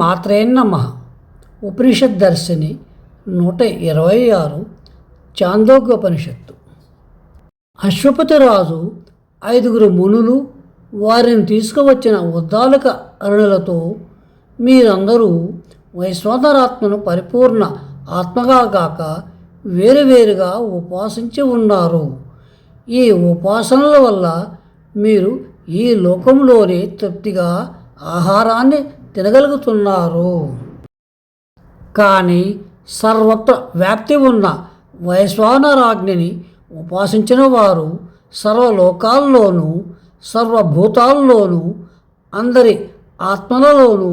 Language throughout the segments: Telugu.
మాత్రే నమ. ఉపనిషత్ దర్శిని నూట ఇరవై ఆరు చాందోగ్యోపనిషత్తు అశ్వపతి రాజు ఐదుగురు మునులు వారిని తీసుకువచ్చిన ఉద్దాలక అరుణులతో మీరందరూ వైశ్వానరాత్మను పరిపూర్ణ ఆత్మగా కాక వేరువేరుగా ఉపాసించి ఉన్నారు. ఈ ఉపాసనల వల్ల మీరు ఈ లోకంలోనే తృప్తిగా ఆహారాన్ని తినగలుగుతున్నారు. కానీ సర్వత్ర వ్యాప్తి ఉన్న వైశ్వానరాజ్ఞిని ఉపాసించిన వారు సర్వలోకాల్లోనూ సర్వభూతాల్లోనూ అందరి ఆత్మలలోనూ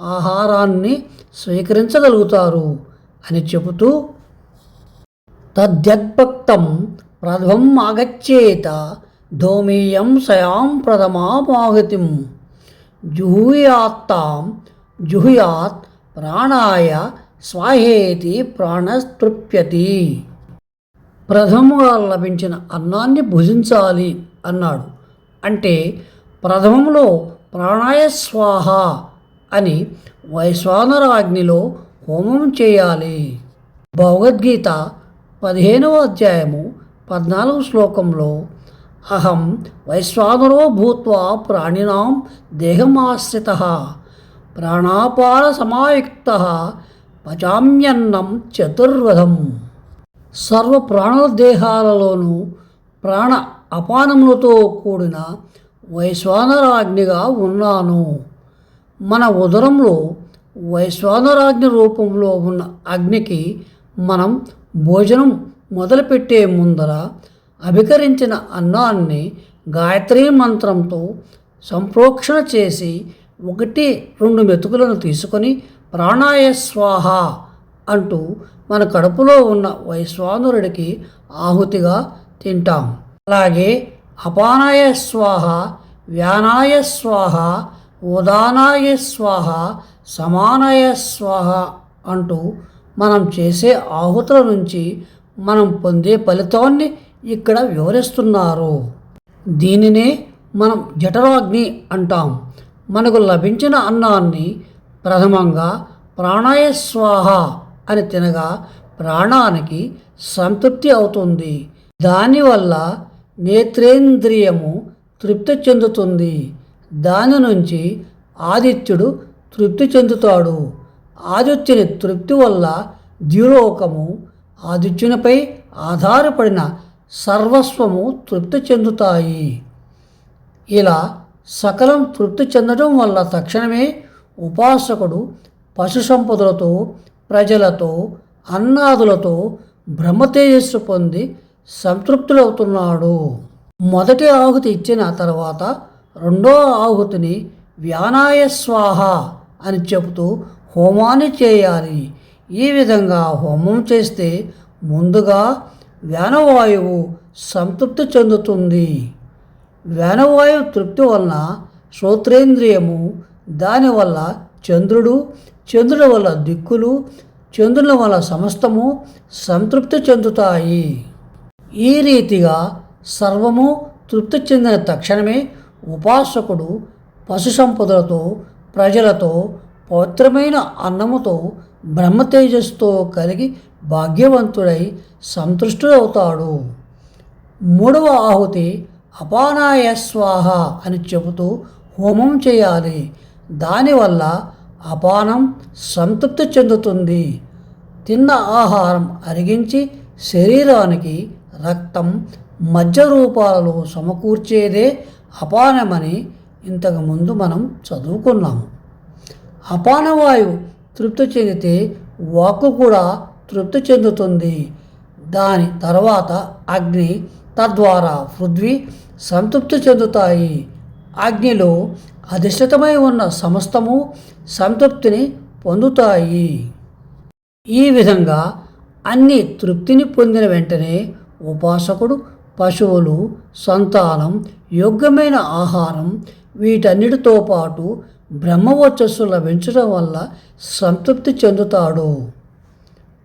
ఆహారాన్ని స్వీకరించగలుగుతారు అని చెబుతూ తద్యద్భక్తం ప్రథమం ఆగచ్చేత ధోమీయం సయాం ప్రథమామాహతిం జుహుయాత్తాం జుహుయాత్ ప్రాణాయ స్వాహేతి ప్రాణస్తృప్యతి. ప్రథముగా లభించిన అన్నాన్ని భుజించాలి అన్నాడు. అంటే ప్రథమంలో ప్రాణాయ స్వాహ అని వైశ్వానరాగ్నిలో హోమం చేయాలి. భగవద్గీత పదిహేనవ అధ్యాయము పద్నాలుగు శ్లోకంలో అహం వైశ్వానరో భూత్వా ప్రాణినాం దేహమాశ్రిత ప్రాణాపాన సమాయుక్త పచామ్యన్నం చతుర్వధం సర్వ ప్రాణుల దేహాలలోనూ ప్రాణ అపానములతో కూడిన వైశ్వానరాజ్ఞిగా ఉన్నాను. మన ఉదరంలో వైశ్వానరాజ్ఞి రూపంలో ఉన్న అగ్నికి మనం భోజనం మొదలుపెట్టే ముందర అభికరించిన అన్నాన్ని గాయత్రీ మంత్రంతో సంప్రోక్షణ చేసి ఒకటి రెండు మెతుకులను తీసుకొని ప్రాణాయ స్వాహ అంటూ మన కడుపులో ఉన్న వైశ్వానురుడికి ఆహుతిగా తింటాం. అలాగే అపానాయ స్వాహ వ్యానాయ స్వాహ ఉదానాయ స్వాహ సమానాయ స్వాహ అంటూ మనం చేసే ఆహుతుల నుంచి మనం పొందే ఫలితాన్ని ఇక్కడ వివరిస్తున్నారు. దీనినే మనం జఠరాగ్ని అంటాం. మనకు లభించిన అన్నాన్ని ప్రథమంగా ప్రాణాయ స్వాహ అని తినగా ప్రాణానికి సంతృప్తి అవుతుంది. దానివల్ల నేత్రేంద్రియము తృప్తి చెందుతుంది. దాని నుంచి ఆదిత్యుడు తృప్తి చెందుతాడు. ఆదిత్యుని తృప్తి వల్ల ద్యులోకము ఆదిత్యునిపై ఆధారపడిన సర్వస్వము తృప్తి చెందుతాయి. ఇలా సకలం తృప్తి చెందడం వల్ల తక్షణమే ఉపాసకుడు పశు సంపదలతో ప్రజలతో అన్నాదులతో బ్రహ్మతేజస్సు పొంది సంతృప్తులవుతున్నాడు. మొదటి ఆహుతి ఇచ్చిన తర్వాత రెండో ఆహుతిని వ్యానాయ స్వాహ అని చెబుతూ హోమాన్ని చేయాలి. ఈ విధంగా హోమం చేస్తే ముందుగా వ్యానవాయువు సంతృప్తి చెందుతుంది. వ్యానవాయువు తృప్తి వలన శ్రోత్రేంద్రియము దానివల్ల చంద్రుడు చంద్రుడి వల్ల దిక్కులు చంద్రుల వల్ల సమస్తము సంతృప్తి చెందుతాయి. ఈ రీతిగా సర్వము తృప్తి చెందిన తక్షణమే ఉపాసకుడు పశు సంపదలతో ప్రజలతో పవిత్రమైన అన్నముతో బ్రహ్మతేజస్సుతో కలిగి భాగ్యవంతుడై సంతృష్టుడవుతాడు. మూడవ ఆహుతి అపానాయ స్వాహ అని చెబుతూ హోమం చేయాలి. దానివల్ల అపానం సంతృప్తి చెందుతుంది. తిన్న ఆహారం అరిగించి శరీరానికి రక్తం మధ్య రూపాలలో సమకూర్చేదే అపానమని ఇంతకుముందు మనం చదువుకున్నాము. అపానవాయువు తృప్తి చెందితే వాక్కు కూడా తృప్తి చెందుతుంది. దాని తర్వాత అగ్ని తద్వారా పృథ్వీ సంతృప్తి చెందుతాయి. అగ్నిలో అధిష్ఠితమై ఉన్న సమస్తము సంతృప్తిని పొందుతాయి. ఈ విధంగా అన్ని తృప్తిని పొందిన వెంటనే ఉపాసకుడు పశువులు సంతానం యోగ్యమైన ఆహారం వీటన్నిటితో పాటు బ్రహ్మవచ్చస్సు లభించడం వల్ల సంతృప్తి చెందుతాడు.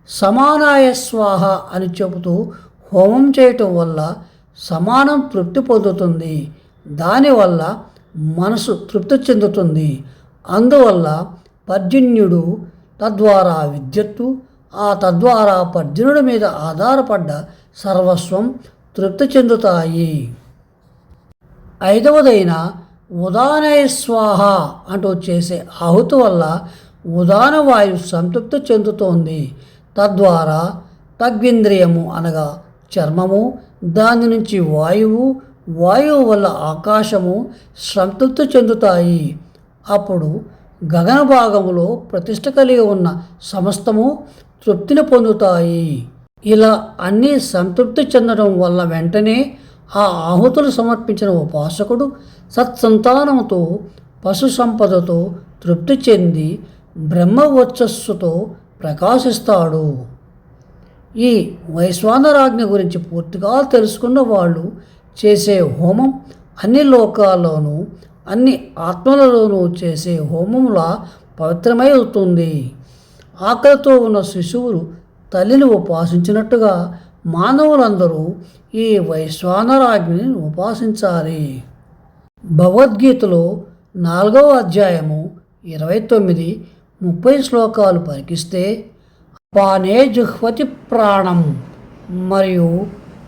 సమానాయ స్వాహ అని చెబుతూ హోమం చేయటం వల్ల సమానం తృప్తి పొందుతుంది. దానివల్ల మనసు తృప్తి చెందుతుంది. అందువల్ల పర్జన్యుడు తద్వారా విద్యుత్తు ఆ తద్వారా పర్జనుడి మీద ఆధారపడ్డ సర్వస్వం తృప్తి చెందుతాయి. ఐదవదైన ఉదానయ స్వాహ అంటూ చేసే ఆహుతి వల్ల ఉదాన వాయువు సంతృప్తి చెందుతోంది. తద్వారా తగ్వింద్రియము అనగా చర్మము దాని నుంచి వాయువు వాయువు వల్ల ఆకాశము సంతృప్తి చెందుతాయి. అప్పుడు గగన భాగములో ప్రతిష్ట కలిగి ఉన్న సమస్తము తృప్తిని పొందుతాయి. ఇలా అన్నీ సంతృప్తి చెందడం వల్ల వెంటనే ఆ ఆహుతులు సమర్పించిన ఉపాసకుడు సత్సంతానముతో పశు సంపదతో తృప్తి చెంది బ్రహ్మవచ్చస్సుతో ప్రకాశిస్తాడు. ఈ వైశ్వానరాజ్ఞ గురించి పూర్తిగా తెలుసుకున్న వాళ్ళు చేసే హోమం అన్ని లోకాల్లోనూ అన్ని ఆత్మలలోనూ చేసే హోమంలా పవిత్రమై అవుతుంది ఆకలితో ఉన్న శిశువులు తల్లిని ఉపాసించినట్టుగా మానవులందరూ ఈ వైశ్వానరాజ్ఞిని ఉపాసించాలి. భగవద్గీతలో నాలుగవ అధ్యాయము ఇరవై తొమ్మిది ముప్పై శ్లోకాలు పలికిస్తే పానే జుహ్వతి ప్రాణం మరియు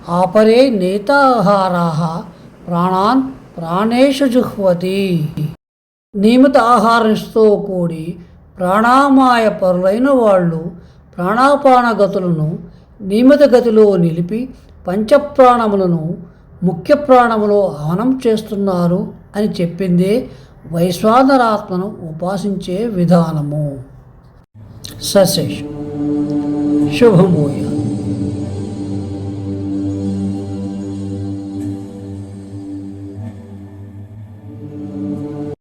ఆపరే నేతాహారా ప్రాణాన్ ప్రాణేషు జుహ్వతి. నియమిత ఆహారంతో కూడి ప్రాణామాయ పరులైన వాళ్ళు ప్రాణాపాన గతులను నియమిత గతిలో నిలిపి పంచప్రాణములను ముఖ్య ప్రాణములో ఆనం చేస్తున్నారు అని చెప్పిందే వైశ్వానరాత్మను ఉపాసించే విధానము. సశేషం. శుభమూయ